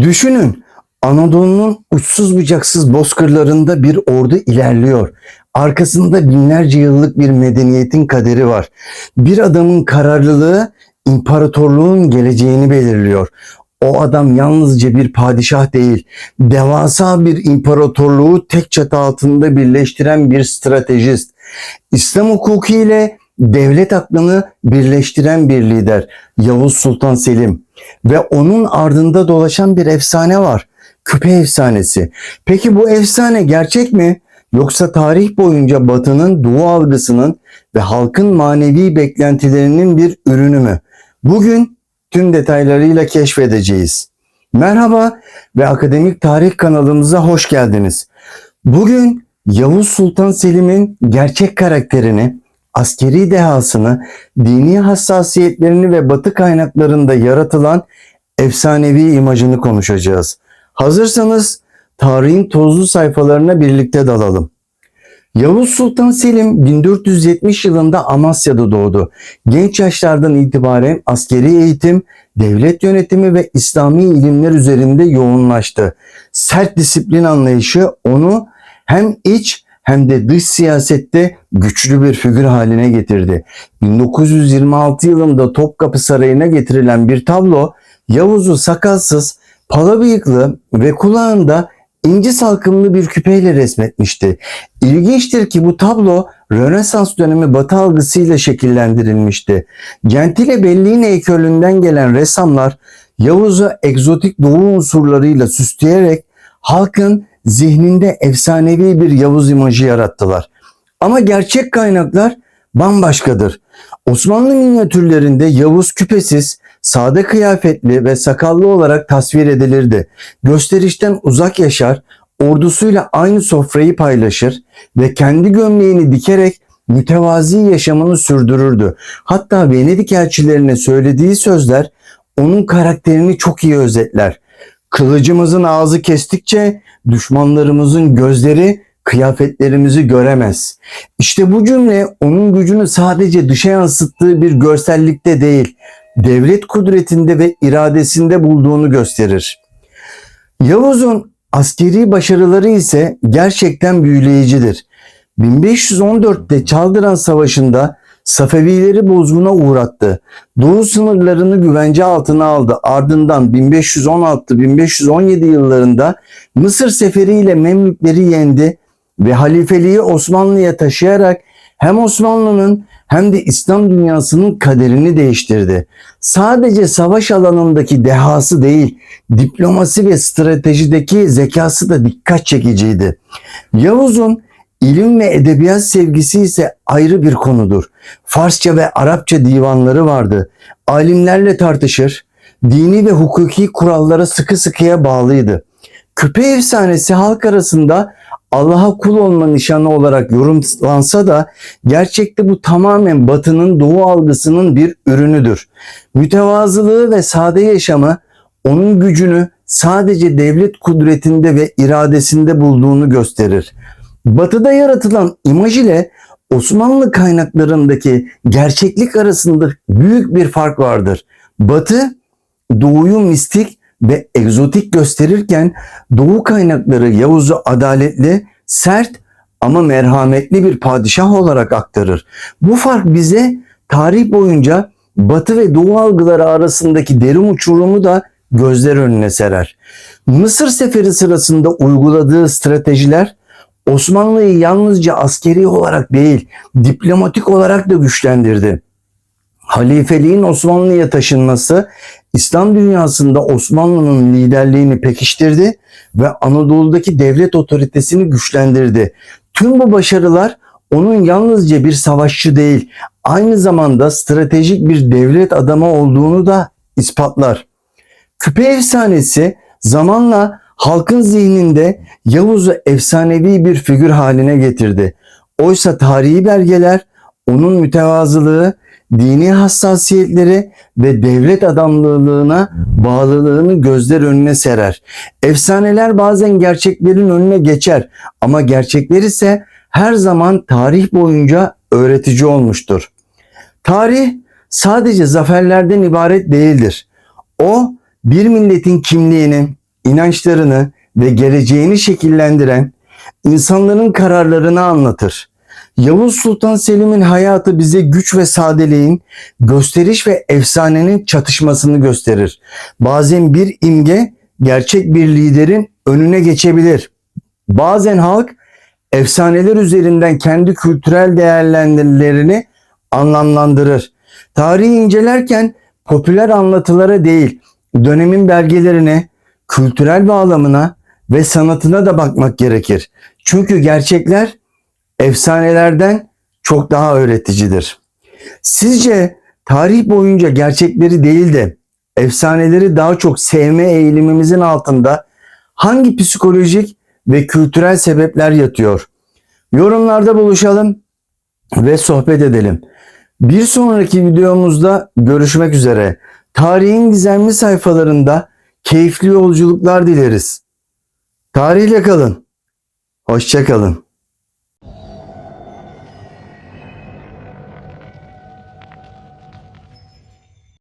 Düşünün Anadolu'nun uçsuz bucaksız bozkırlarında bir ordu ilerliyor. Arkasında binlerce yıllık bir medeniyetin kaderi var. Bir adamın kararlılığı imparatorluğun geleceğini belirliyor. O adam yalnızca bir padişah değil, devasa bir imparatorluğu tek çatı altında birleştiren bir stratejist. İslam hukuku ile devlet aklını birleştiren bir lider Yavuz Sultan Selim ve onun ardında dolaşan bir efsane var. Küpe efsanesi. Peki bu efsane gerçek mi? Yoksa tarih boyunca Batı'nın doğu algısının ve halkın manevi beklentilerinin bir ürünü mü? Bugün tüm detaylarıyla keşfedeceğiz. Merhaba ve Akademik Tarih kanalımıza hoş geldiniz. Bugün Yavuz Sultan Selim'in gerçek karakterini, askeri dehasını, dini hassasiyetlerini ve batı kaynaklarında yaratılan efsanevi imajını konuşacağız. Hazırsanız tarihin tozlu sayfalarına birlikte dalalım. Yavuz Sultan Selim 1470 yılında Amasya'da doğdu. Genç yaşlardan itibaren askeri eğitim, devlet yönetimi ve İslami ilimler üzerinde yoğunlaştı. Sert disiplin anlayışı onu hem iç hem de dış siyasette güçlü bir figür haline getirdi. 1926 yılında Topkapı Sarayı'na getirilen bir tablo Yavuz'u sakalsız, pala bıyıklı ve kulağında inci salkımlı bir küpeyle resmetmişti. İlginçtir ki bu tablo Rönesans dönemi batı algısıyla şekillendirilmişti. Gentile Bellini ekolünden gelen ressamlar Yavuz'u egzotik doğu unsurlarıyla süsleyerek halkın zihninde efsanevi bir Yavuz imajı yarattılar. Ama gerçek kaynaklar bambaşkadır. Osmanlı minyatürlerinde Yavuz küpesiz, sade kıyafetli ve sakallı olarak tasvir edilirdi. Gösterişten uzak yaşar, ordusuyla aynı sofrayı paylaşır ve kendi gömleğini dikerek mütevazi yaşamını sürdürürdü. Hatta Venedik elçilerine söylediği sözler onun karakterini çok iyi özetler. Kılıcımızın ağzı kestikçe düşmanlarımızın gözleri kıyafetlerimizi göremez. İşte bu cümle onun gücünü sadece dışa yansıttığı bir görsellikte değil, devlet kudretinde ve iradesinde bulduğunu gösterir. Yavuz'un askeri başarıları ise gerçekten büyüleyicidir. 1514'te Çaldıran Savaşı'nda Safevileri bozguna uğrattı. Doğu sınırlarını güvence altına aldı. Ardından 1516-1517 yıllarında Mısır seferiyle Memlükleri yendi ve halifeliği Osmanlı'ya taşıyarak hem Osmanlı'nın hem de İslam dünyasının kaderini değiştirdi. Sadece savaş alanındaki dehası değil, diplomasi ve stratejideki zekası da dikkat çekiciydi. Yavuz'un ilim ve edebiyat sevgisi ise ayrı bir konudur. Farsça ve Arapça divanları vardı. Alimlerle tartışır, dini ve hukuki kurallara sıkı sıkıya bağlıydı. Küpe efsanesi halk arasında Allah'a kul olma nişanı olarak yorumlansa da gerçekte bu tamamen batının doğu algısının bir ürünüdür. Mütevazılığı ve sade yaşamı onun gücünü sadece devlet kudretinde ve iradesinde bulduğunu gösterir. Batıda yaratılan imaj ile Osmanlı kaynaklarındaki gerçeklik arasında büyük bir fark vardır. Batı doğuyu mistik ve egzotik gösterirken Doğu kaynakları Yavuz'u adaletli, sert ama merhametli bir padişah olarak aktarır. Bu fark bize tarih boyunca Batı ve Doğu algıları arasındaki derin uçurumu da gözler önüne serer. Mısır seferi sırasında uyguladığı stratejiler Osmanlı'yı yalnızca askeri olarak değil, diplomatik olarak da güçlendirdi. Halifeliğin Osmanlı'ya taşınması İslam dünyasında Osmanlı'nın liderliğini pekiştirdi ve Anadolu'daki devlet otoritesini güçlendirdi. Tüm bu başarılar onun yalnızca bir savaşçı değil, aynı zamanda stratejik bir devlet adamı olduğunu da ispatlar. Küpe efsanesi zamanla halkın zihninde Yavuz'u efsanevi bir figür haline getirdi. Oysa tarihi belgeler onun mütevazılığı, dini hassasiyetleri ve devlet adamlığına bağlılığını gözler önüne serer. Efsaneler bazen gerçeklerin önüne geçer ama gerçekler ise her zaman tarih boyunca öğretici olmuştur. Tarih sadece zaferlerden ibaret değildir. O bir milletin kimliğini, inançlarını ve geleceğini şekillendiren insanların kararlarını anlatır. Yavuz Sultan Selim'in hayatı bize güç ve sadeliğin, gösteriş ve efsanenin çatışmasını gösterir. Bazen bir imge gerçek bir liderin önüne geçebilir. Bazen halk efsaneler üzerinden kendi kültürel değerlendirmelerini anlamlandırır. Tarihi incelerken popüler anlatılara değil, dönemin belgelerine, kültürel bağlamına ve sanatına da bakmak gerekir. Çünkü gerçekler efsanelerden çok daha öğreticidir. Sizce tarih boyunca gerçekleri değil de efsaneleri daha çok sevme eğilimimizin altında hangi psikolojik ve kültürel sebepler yatıyor? Yorumlarda buluşalım ve sohbet edelim. Bir sonraki videomuzda görüşmek üzere. Tarihin gizemli sayfalarında keyifli yolculuklar dileriz. Tarihle kalın. Hoşça kalın.